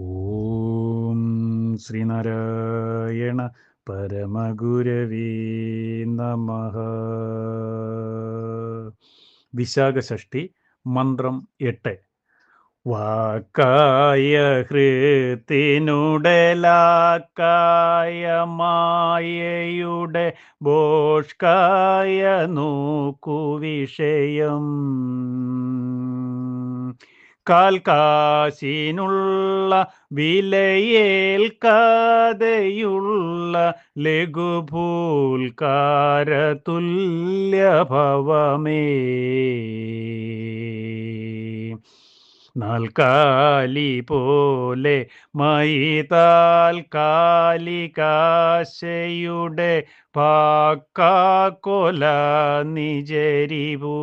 ഓം ശ്രീനാരായണ പരമഗുരവീ നമ. വിശാഖഷ്ടി മന്ത്രം എട്ട്. വാക്കായ ഹൃത്തിനുടലാക്കായ മായയുടെ ബോഷ്കായ നോക്കു വിഷയം. കാൽക്കാശിനുള്ള വിലയേൽക്കാതെയുള്ള ലഘുഭൂൽക്കാരതുല്യഭവമേ നാൽക്കാലി പോലെ മൈതാൽക്കാലികാശയുടെ പാക്കാക്കൊല നിജരിവൂ.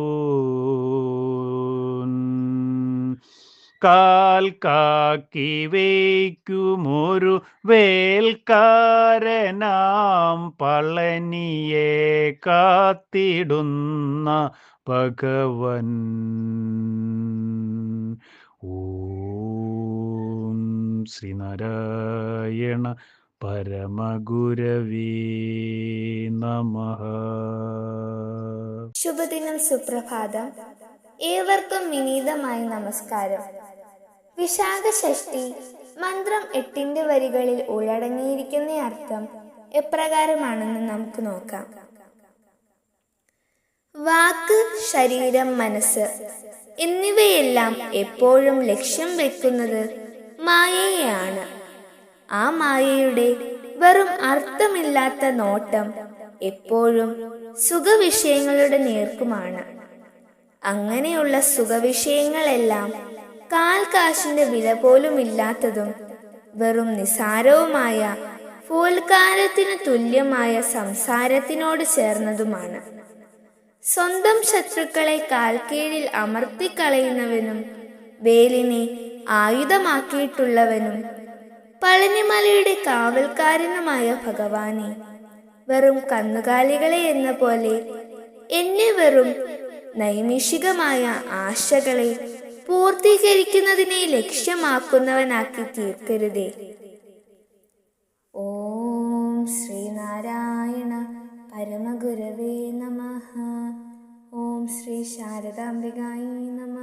കാൽ കാക്കി വയ്ക്കുമൊരു വേൽക്കാരനാം പളനിയെ കാത്തിടുന്ന ഭഗവൻ. ഓം ശ്രീനാരായണ പരമഗുരവീ ശുഭദിനം സുപ്രഭാതം. ഏവർക്കും വിനീതമായ നമസ്കാരം. വിശാഖ ഷഷ്ടി മന്ത്രം എട്ടിന്റെ വരികളിൽ ഉള്ളടങ്ങിയിരിക്കുന്ന അർത്ഥം എപ്രകാരമാണെന്ന് നമുക്ക് നോക്കാം. വാക്ക് ശരീരം മനസ്സ് എന്നിവയെല്ലാം എപ്പോഴും ലക്ഷ്യം വെക്കുന്നത് മായയാണ് ആ മായയുടെ വെറും അർത്ഥമില്ലാത്ത നോട്ടം എപ്പോഴും സുഖവിഷയങ്ങളുടെ നേർക്കുമാണ്. അങ്ങനെയുള്ള സുഖവിഷയങ്ങളെല്ലാം കാൽ കാശിന്റെ വില പോലും ഇല്ലാത്തതും വെറും നിസാരവുമായ ഫോൽക്കാരത്തിന് തുല്യമായ സംസാരത്തിനോട് ചേർന്നതുമാണ്. സ്വന്തം ശത്രുക്കളെ കാൽക്കീഴിൽ അമർത്തിക്കളയുന്നവനും വേലിനെ ആയുധമാക്കിയിട്ടുള്ളവനും പളനിമലയുടെ കാവൽക്കാരനുമായ ഭഗവാനെ വെറും കന്നുകാലികളെ എന്ന പോലെ എന്നെ വെറും നൈമിഷികമായ ആശകളെ പൂർത്തീകരിക്കുന്നതിനെ ലക്ഷ്യമാക്കുന്നവനാക്കി തീർക്കരുതേ. ഓം ശ്രീനാരായണ പരമഗുരവേ നമ. ഓം ശ്രീ ശാരദാംബികായി നമ.